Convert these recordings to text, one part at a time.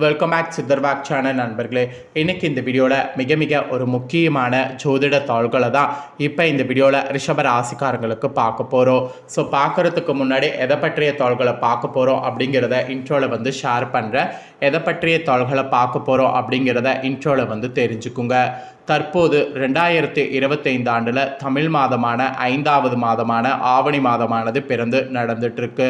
Welcome back சித்தர்வாக் channel நண்பர்களே. இன்றைக்கி இந்த வீடியோவில் மிக மிக ஒரு முக்கியமான ஜோதிட தாள்களை தான் இப்போ இந்த வீடியோவில் ரிஷப ராசிக்காரங்களுக்கு பார்க்க போகிறோம் ஸோ பார்க்குறதுக்கு முன்னாடி எதை பற்றிய தாள்களை பார்க்க போகிறோம் அப்படிங்கிறத இன்ட்ரோவில் வந்து ஷேர் பண்ணுறேன் எதை பற்றிய தாள்களை பார்க்க போகிறோம் அப்படிங்கிறத இன்ட்ரோவில் வந்து தெரிஞ்சுக்குங்க. தற்போது ரெண்டாயிரத்தி இருபத்தைந்து ஆண்டில் தமிழ் மாதமான ஐந்தாவது மாதமான ஆவணி மாதமானது பிறந்து நடந்துட்டுருக்கு.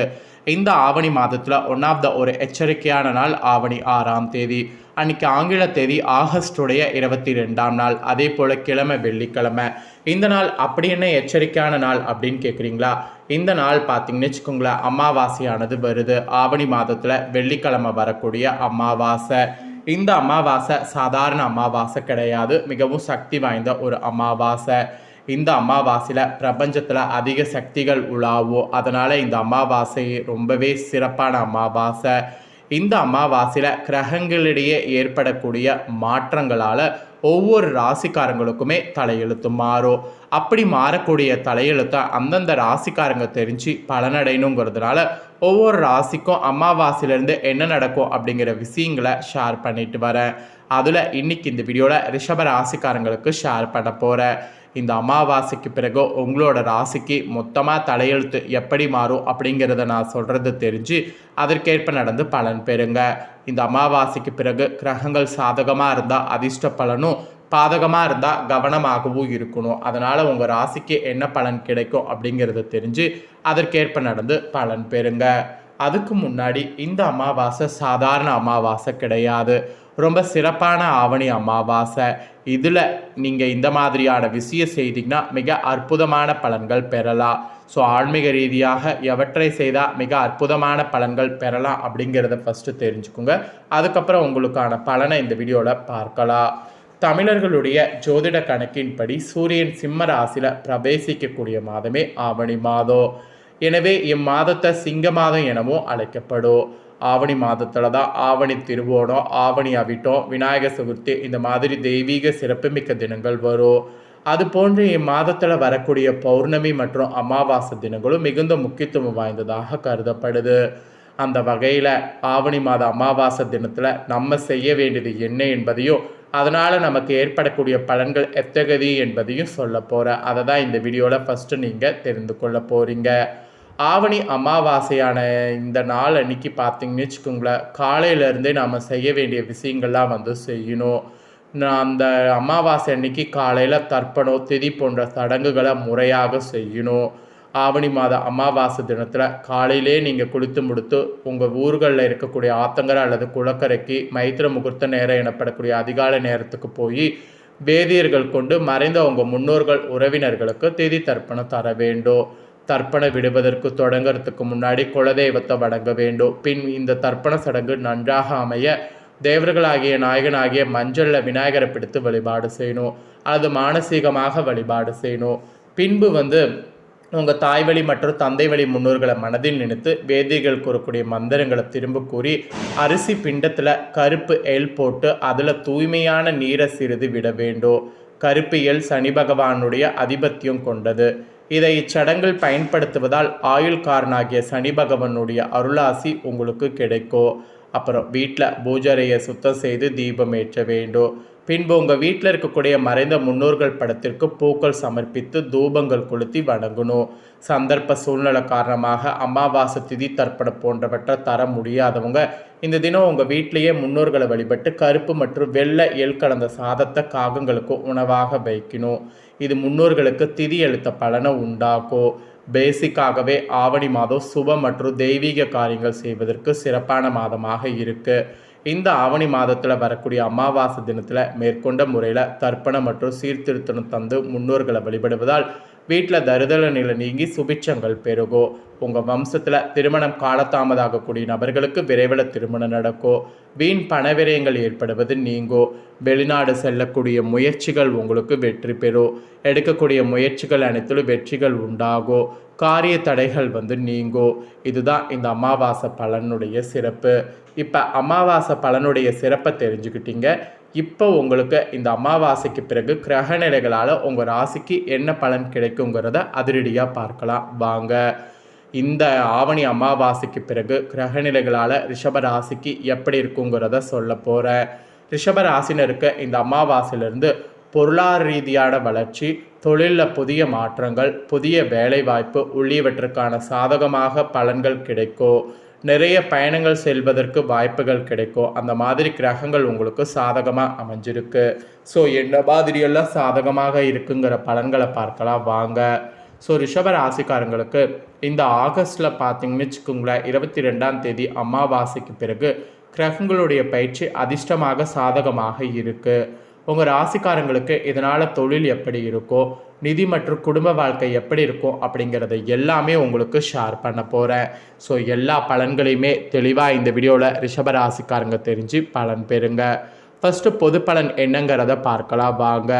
இந்த ஆவணி மாதத்தில் ஒன் ஆஃப் த ஒரு எச்சரிக்கையான நாள் ஆவணி ஆறாம் தேதி. அன்னைக்கு ஆங்கில தேதி ஆகஸ்டுடைய இருபத்தி ரெண்டாம் நாள் அதே போல் கிழமை வெள்ளிக்கிழமை. இந்த நாள் அப்படி என்ன எச்சரிக்கையான நாள் அப்படின்னு கேட்குறீங்களா இந்த நாள் பார்த்தீங்கன்னு வச்சுக்கோங்களேன் அமாவாசையானது வருது. ஆவணி மாதத்தில் வெள்ளிக்கிழமை வரக்கூடிய அமாவாசை. இந்த அமாவாசை சாதாரண அமாவாசை கிடையாது. மிகவும் சக்தி வாய்ந்த ஒரு அமாவாசை. இந்த அமாவாசையில் பிரபஞ்சத்தில் அதிக சக்திகள் உலாவோ. அதனால் இந்த அமாவாசை ரொம்பவே சிறப்பான அமாவாசை. இந்த அமாவாசையில் கிரகங்களிடையே ஏற்படக்கூடிய மாற்றங்களால் ஒவ்வொரு ராசிக்காரங்களுக்குமே தலையெழுத்து மாறும். அப்படி மாறக்கூடிய தலையெழுத்தை அந்தந்த ராசிக்காரங்க தெரிஞ்சு பலனடையணுங்கிறதுனால ஒவ்வொரு ராசிக்கும் அமாவாசையிலேருந்து என்ன நடக்கும் அப்படிங்கிற விஷயங்களை ஷேர் பண்ணிட்டு வரேன். அதில் இன்னைக்கு இந்த வீடியோவில் ரிஷப ராசிக்காரங்களுக்கு ஷேர் பண்ண போகிறேன் இந்த அமாவாசைக்கு பிறகு உங்களோட ராசிக்கு மொத்தமாக தலையெழுத்து எப்படி மாறும் அப்படிங்கிறத நான் சொல்கிறது தெரிஞ்சு அதற்கேற்ப நடந்து பலன் பெறுங்க. இந்த அமாவாசைக்கு பிறகு கிரகங்கள் சாதகமாக இருந்தால் அதிர்ஷ்ட பலனும் பாதகமாக இருந்தால் கவனமாகவும் இருக்கணும். அதனால் உங்கள் ராசிக்கு என்ன பலன் கிடைக்கும் அப்படிங்கிறத தெரிஞ்சு அதற்கேற்ப நடந்து பலன் பெறுங்க. அதுக்கு முன்னாடி இந்த அமாவாசை சாதாரண அமாவாசை கிடையாது. ரொம்ப சிறப்பான ஆவணி அமாவாசை. இதில் நீங்கள் இந்த மாதிரியான விஷயம் செய்தீங்கன்னா மிக அற்புதமான பலன்கள் பெறலாம். ஸோ ஆன்மீக ரீதியாக எவற்றை செய்தால் மிக அற்புதமான பலன்கள் பெறலாம் அப்படிங்கிறத ஃபஸ்ட்டு தெரிஞ்சுக்கோங்க. அதுக்கப்புறம் உங்களுக்கான பலனை இந்த வீடியோவில் பார்க்கலாம். தமிழர்களுடைய ஜோதிட கணக்கின்படி சூரியன் சிம்ம ராசியில் பிரவேசிக்கக்கூடிய மாதமே ஆவணி மாதம். எனவே இம்மாதத்தை சிங்க மாதம் எனவும் அழைக்கப்படும். ஆவணி மாதத்தில் தான் ஆவணி திருவோணம் ஆவணி அவிட்டம் விநாயகர் சதுர்த்தி இந்த மாதிரி தெய்வீக சிறப்புமிக்க தினங்கள் வரும். அது போன்று இம்மாதத்தில் வரக்கூடிய பௌர்ணமி மற்றும் அமாவாசை தினங்களும் மிகுந்த முக்கியத்துவம் வாய்ந்ததாக கருதப்படுது. அந்த வகையில் ஆவணி மாத அமாவாசை தினத்தில் நம்ம செய்ய வேண்டியது என்ன என்பதையும் அதனால் நமக்கு ஏற்படக்கூடிய பலன்கள் எத்தகதி என்பதையும் சொல்ல போகிறேன் அதை தான் இந்த வீடியோவில் ஃபஸ்ட்டு நீங்கள் தெரிந்து கொள்ள போகிறீங்க ஆவணி அமாவாசையான இந்த நாள் அன்னைக்கு பார்த்தீங்கன்னு வச்சுக்கோங்களேன் காலையிலேருந்தே நாம் செய்ய வேண்டிய விஷயங்கள்லாம் வந்து செய்யணும். அந்த அமாவாசை அன்னைக்கு காலையில் தர்ப்பணம் திதி போன்ற சடங்குகளை முறையாக செய்யணும். ஆவணி மாத அமாவாசை தினத்தில் காலையிலே நீங்கள் குளித்து முடித்து உங்கள் ஊர்களில் இருக்கக்கூடிய ஆத்தங்கரை அல்லது குளக்கரைக்கு மைத்திர முகூர்த்த நேரம் எனப்படக்கூடிய அதிகாலை நேரத்துக்கு போய் வேதியர்கள் கொண்டு மறைந்த உங்கள் முன்னோர்கள் உறவினர்களுக்கு திதி தர்ப்பணம் தர வேண்டும். தர்ப்பணம் விடுவதற்கு தொடங்குறதுக்கு முன்னாடி குலதெய்வத்தை வணங்க வேண்டும். பின் இந்த தர்ப்பண சடங்கு நன்றாக அமைய தேவர்களாகிய நாயகனாகிய மஞ்சளில் விநாயகரை பிடித்து வழிபாடு செய்யணும். அல்லது மானசீகமாக வழிபாடு செய்யணும். பின்பு வந்து உங்கள் தாய் வழி மற்றும் தந்தை வழி முன்னோர்களை மனதில் நினைத்து வேதிகள் கூறக்கூடிய மந்திரங்களை திரும்ப கூறி அரிசி பிண்டத்தில் கருப்பு எல் போட்டு அதில் தூய்மையான நீரை சிறிது விட வேண்டும். கருப்பு எல் சனி பகவானுடைய அதிபத்தியம் கொண்டது. இதை இச்சடங்கில் பயன்படுத்துவதால் ஆயுள்காரனாகிய சனி பகவானுடைய அருளாசி உங்களுக்கு கிடைக்கும். அப்புறம் வீட்டில் பூஜரையை சுத்தம் செய்து தீபம் ஏற்ற வேண்டும். பின்பு உங்கள் வீட்டில் இருக்கக்கூடிய மறைந்த முன்னோர்கள் படத்திற்கு பூக்கள் சமர்ப்பித்து தூபங்கள் கொளுத்தி வணங்கணும். சந்தர்ப்ப சூழ்நிலை காரணமாக அமாவாசை திதி தர்ப்பணம் போன்றவற்றை தர முடியாதவங்க இந்த தினம் உங்கள் வீட்டிலேயே முன்னோர்களை வழிபட்டு கருப்பு மற்றும் வெள்ளை எல் கலந்த சாதத்தை காகங்களுக்கு உணவாக வைக்கணும். இது முன்னோர்களுக்கு திதி எழுத்த பலனை உண்டாக்கும் பேசிக்காகவே ஆவணி மாதம் சுப மற்றும் தெய்வீக காரியங்கள் செய்வதற்கு சிறப்பான மாதமாக இருக்குது இந்த ஆவணி மாதத்தில் வரக்கூடிய அமாவாசை தினத்தில் மேற்கொண்ட முறையில் தர்ப்பணம் மற்றும் சீர்திருத்தம் தந்து முன்னோர்களை வழிபடுவதால் வீட்டில் தருதல நிலை நீங்கி சுபிட்சங்கள் பெருகும் உங்கள் வம்சத்தில் திருமணம் காலதாமதாகக்கூடிய நபர்களுக்கு விரைவில் திருமணம் நடக்கும் வீண் பணவிரயங்கள் ஏற்படுவது நீங்கோ. வெளிநாடு செல்லக்கூடிய முயற்சிகள் உங்களுக்கு வெற்றி பெறும் எடுக்கக்கூடிய முயற்சிகள் அனைத்திலும் வெற்றிகள் உண்டாகும் காரிய தடைகள் வந்து நீங்கோ. இதுதான் இந்த அமாவாசை பலனுடைய சிறப்பு. இப்போ அமாவாசை பலனுடைய சிறப்பை தெரிஞ்சுக்கிட்டீங்க. இப்போ உங்களுக்கு இந்த அமாவாசைக்கு பிறகு கிரக நிலைகளால் உங்கள் ராசிக்கு என்ன பலன் கிடைக்குங்கிறத அதிரடியாக பார்க்கலாம். வாங்க. இந்த ஆவணி அமாவாசைக்கு பிறகு கிரகநிலைகளால் ரிஷப ராசிக்கு எப்படி இருக்குங்கிறத சொல்ல போகிறேன் ரிஷப ராசினருக்கு இந்த அமாவாசையிலிருந்து பொருளாதார ரீதியான வளர்ச்சி தொழிலில் புதிய மாற்றங்கள் புதிய வேலைவாய்ப்பு உள்ளியவற்றுக்கான சாதகமாக பலன்கள் கிடைக்கும். நிறைய பயணங்கள் செல்வதற்கு வாய்ப்புகள் கிடைக்கும். அந்த மாதிரி கிரகங்கள் உங்களுக்கு சாதகமாக அமைஞ்சிருக்கு. ஸோ என்ன மாதிரியெல்லாம் சாதகமாக இருக்குங்கிற பலன்களை பார்க்கலாம். வாங்க. ஸோ ரிஷப ராசிக்காரங்களுக்கு இந்த ஆகஸ்டில் பார்த்தீங்கன்னு வச்சுக்கோங்களேன் இருபத்தி ரெண்டாம் தேதி அமாவாசைக்கு பிறகு கிரகங்களுடைய பயிற்சி அதிர்ஷ்டமாக சாதகமாக இருக்குது உங்கள் ராசிக்காரங்களுக்கு இதனால் தொழில் எப்படி இருக்கோ நிதி மற்றும் குடும்ப வாழ்க்கை எப்படி இருக்கும் அப்படிங்கிறத எல்லாமே உங்களுக்கு ஷேர் பண்ண போகிறேன் ஸோ எல்லா பலன்களையுமே தெளிவாக இந்த வீடியோவில் ரிஷப ராசிக்காரங்க தெரிஞ்சு பலன் பெறுங்க. ஃபஸ்ட்டு பொது பலன் என்னங்கிறத பார்க்கலாம் வாங்க.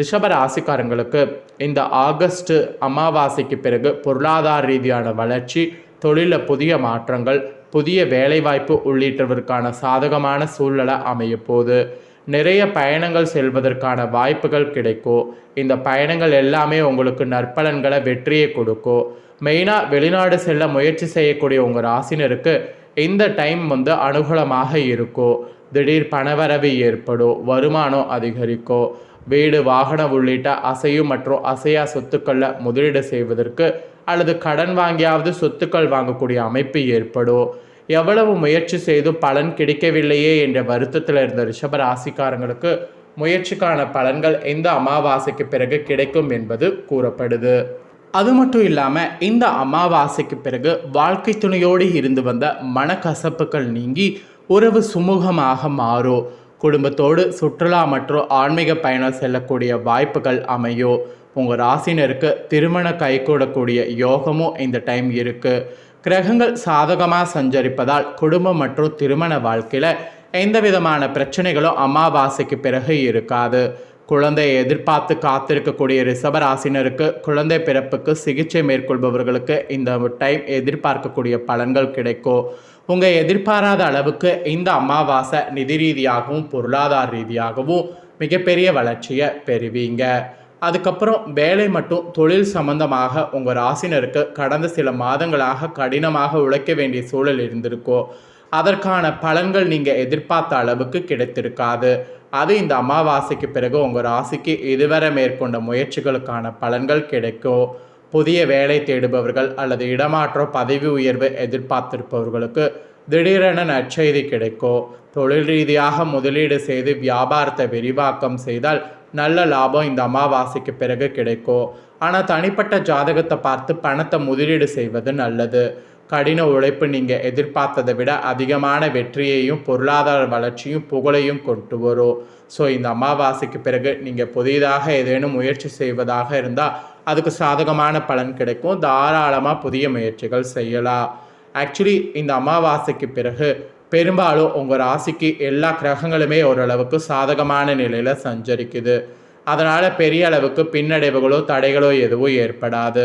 ரிஷப ராசிக்காரங்களுக்கு இந்த ஆகஸ்ட் அமாவாசைக்கு பிறகு பொருளாதார ரீதியான வளர்ச்சி தொழிலில் புதிய மாற்றங்கள் புதிய வேலைவாய்ப்பு உள்ளிட்டவருக்கான சாதகமான சூழ்நிலை அமையப்போகுது. நிறைய பயணங்கள் செல்வதற்கான வாய்ப்புகள் கிடைக்கும் இந்த பயணங்கள் எல்லாமே உங்களுக்கு நற்பலன்களை வெற்றியை கொடுக்கும் மெயினாக வெளிநாடு செல்ல முயற்சி செய்யக்கூடிய உங்கள் ராசினருக்கு இந்த டைம் வந்து அனுகூலமாக இருக்கும் திடீர் பணவரவு ஏற்படும் வருமானம் அதிகரிக்கும் வீடு வாகனம் உள்ளிட்ட அசையும் மற்றும் அசையா சொத்துக்களில் முதலீடு செய்வதற்கு அல்லது கடன் வாங்கியாவது சொத்துக்கள் வாங்கக்கூடிய அமைப்பு ஏற்படும் எவ்வளவு முயற்சி செய்தும் பலன் கிடைக்கவில்லையே என்ற வருத்தத்தில் இருந்த ரிஷப ராசிக்காரங்களுக்கு முயற்சிக்கான பலன்கள் இந்த அமாவாசைக்கு பிறகு கிடைக்கும் என்பது கூறப்படுது. அது மட்டும் இல்லாமல் இந்த அமாவாசைக்கு பிறகு வாழ்க்கை துணையோடு இருந்து வந்த மனக்கசப்புகள் நீங்கி உறவு சுமூகமாக மாறும் குடும்பத்தோடு சுற்றுலா மற்றும் ஆன்மீக பயணம் செல்லக்கூடிய வாய்ப்புகள் அமையும். உங்கள் ராசினருக்கு திருமண கைகூடக்கூடிய யோகமும் இந்த டைம் இருக்குது கிரகங்கள் சாதகமாக சஞ்சரிப்பதால் குடும்பம் மற்றும் திருமண வாழ்க்கையில் எந்த விதமான பிரச்சனைகளும் அமாவாசைக்கு பிறகு இருக்காது. குழந்தையை எதிர்பார்த்து காத்திருக்கக்கூடிய ரிஷபராசினருக்கு குழந்தை பிறப்புக்கு சிகிச்சை மேற்கொள்பவர்களுக்கு இந்த டைம் எதிர்பார்க்கக்கூடிய பலன்கள் கிடைக்கும். உங்கள் எதிர்பாராத அளவுக்கு இந்த அமாவாசை நிதி ரீதியாகவும் பொருளாதார ரீதியாகவும் மிகப்பெரிய வளர்ச்சியை பெறுவீங்க. அதுக்கப்புறம் வேலை மட்டும் தொழில் சம்பந்தமாக உங்கள் ராசினருக்கு கடந்த சில மாதங்களாக கடினமாக உழைக்க வேண்டிய சூழல் இருந்திருக்கோ? அதற்கான பலன்கள் நீங்கள் எதிர்பார்த்த அளவுக்கு கிடைத்திருக்காது. அது இந்த அமாவாசைக்கு பிறகு உங்கள் ராசிக்கு இதுவரை மேற்கொண்ட முயற்சிகளுக்கான பலன்கள் கிடைக்கும் புதிய வேலை தேடுபவர்கள் அல்லது இடமாற்றம் பதவி உயர்வு எதிர்பார்த்திருப்பவர்களுக்கு திடீரென நற்செய்தி கிடைக்கும் தொழில் ரீதியாக முதலீடு செய்து வியாபாரத்தை விரிவாக்கம் செய்தால் நல்ல லாபம் இந்த அமாவாசைக்கு பிறகு கிடைக்கும். ஆனால் தனிப்பட்ட ஜாதகத்தை பார்த்து பணத்தை முதலீடு செய்வது நல்லது. கடின உழைப்பு நீங்கள் எதிர்பார்த்ததை விட அதிகமான வெற்றியையும் பொருளாதார வளர்ச்சியும் புகழையும் கொண்டு வரும். ஸோ இந்த அமாவாசைக்கு பிறகு நீங்கள் புதிதாக ஏதேனும் முயற்சி செய்வதாக இருந்தால் அதுக்கு சாதகமான பலன் கிடைக்கும். தாராளமாக புதிய முயற்சிகள் செய்யலாம். ஆக்சுவலி இந்த அமாவாசைக்கு பிறகு பெரும்பாலும் உங்கள் ராசிக்கு எல்லா கிரகங்களுமே ஓரளவுக்கு சாதகமான நிலையில் சஞ்சரிக்குது. அதனால் பெரிய அளவுக்கு பின்னடைவுகளோ தடைகளோ எதுவும் ஏற்படாது.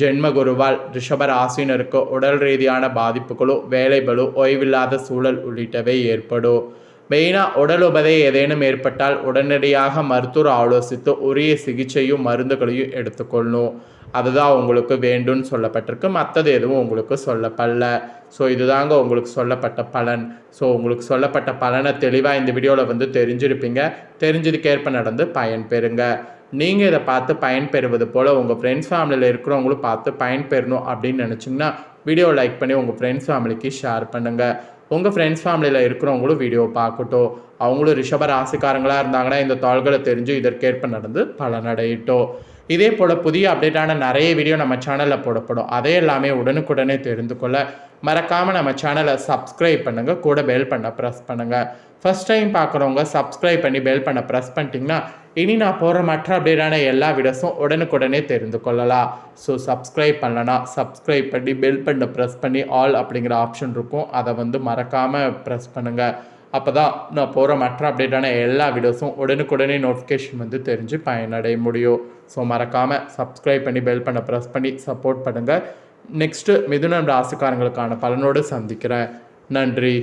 ஜென்ம குருவால் ரிஷப ராசினருக்கு உடல் ரீதியான பாதிப்புகளோ வேலைகளோ ஓய்வில்லாத சூழல் உள்ளிட்டவை ஏற்படும். மெயினாக உடல் உபதை ஏதேனும் ஏற்பட்டால் உடனடியாக மருத்துவர் ஆலோசித்து உரிய சிகிச்சையும் மருந்துகளையும் எடுத்துக்கொள்ளணும் அதுதான் உங்களுக்கு வேண்டும்னு சொல்லப்பட்டிருக்கு. மற்றது எதுவும் உங்களுக்கு சொல்லப்படல. ஸோ இதுதாங்க உங்களுக்கு சொல்லப்பட்ட பலன். ஸோ உங்களுக்கு சொல்லப்பட்ட பலனை தெளிவாக இந்த வீடியோவில் வந்து தெரிஞ்சிருப்பீங்க. தெரிஞ்சதுக்கேற்ப நடந்து பயன் பெறுங்க நீங்கள் இதை பார்த்து பயன் பெறுவது போல் உங்கள் ஃப்ரெண்ட்ஸ் ஃபேமிலியில் இருக்கிறவங்களும் பார்த்து பயன் பெறணும் அப்படின்னு நினச்சிங்கன்னா வீடியோ லைக் பண்ணி உங்கள் ஃப்ரெண்ட்ஸ் ஃபேமிலிக்கு ஷேர் பண்ணுங்கள் உங்கள் ஃப்ரெண்ட்ஸ் ஃபேமிலியில் இருக்கிறவங்களும் வீடியோ பார்க்கட்டும். அவங்களும் ரிஷப ராசிக்காரங்களாக இருந்தாங்கன்னா இந்த தாள்களை தெரிஞ்சு இதற்கேற்ப நடந்து பலனடையட்டும். இதே போல் புதிய அப்டேட்டான நிறைய வீடியோ நம்ம சேனலில் போடப்படும். அதே எல்லாமே உடனுக்குடனே தெரிந்து கொள்ள மறக்காமல் நம்ம சேனலை சப்ஸ்கிரைப் பண்ணுங்கள் கூட பெல் பண்ண ப்ரெஸ் பண்ணுங்கள் ஃபஸ்ட் டைம் பார்க்குறவங்க சப்ஸ்கிரைப் பண்ணி பெல் பண்ண ப்ரெஸ் பண்ணிட்டீங்கன்னா இனி நான் போகிற மற்ற அப்டேட்டான எல்லா வீடியோஸும் உடனுக்குடனே தெரிந்து கொள்ளலாம். ஸோ சப்ஸ்கிரைப் பண்ணலனா சப்ஸ்கிரைப் பண்ணி பெல் பண்ண ப்ரெஸ் பண்ணி ஆல் அப்படிங்கிற ஆப்ஷன் இருக்கும். அதை வந்து மறக்காமல் ப்ரெஸ் பண்ணுங்கள் அப்போ தான் நான் போகிற மற்ற அப்டேட்டான எல்லா வீடியோஸும் உடனுக்குடனே நோட்டிஃபிகேஷன் வந்து தெரிஞ்சு பயனடைய முடியும். ஸோ மறக்காமல் சப்ஸ்கிரைப் பண்ணி பெல் பண்ண ப்ரெஸ் பண்ணி சப்போர்ட் பண்ணுங்கள் நெக்ஸ்ட்டு மிதுனம் ராசிக்காரங்களுக்கான பலனோடு சந்திக்கிறேன். நன்றி.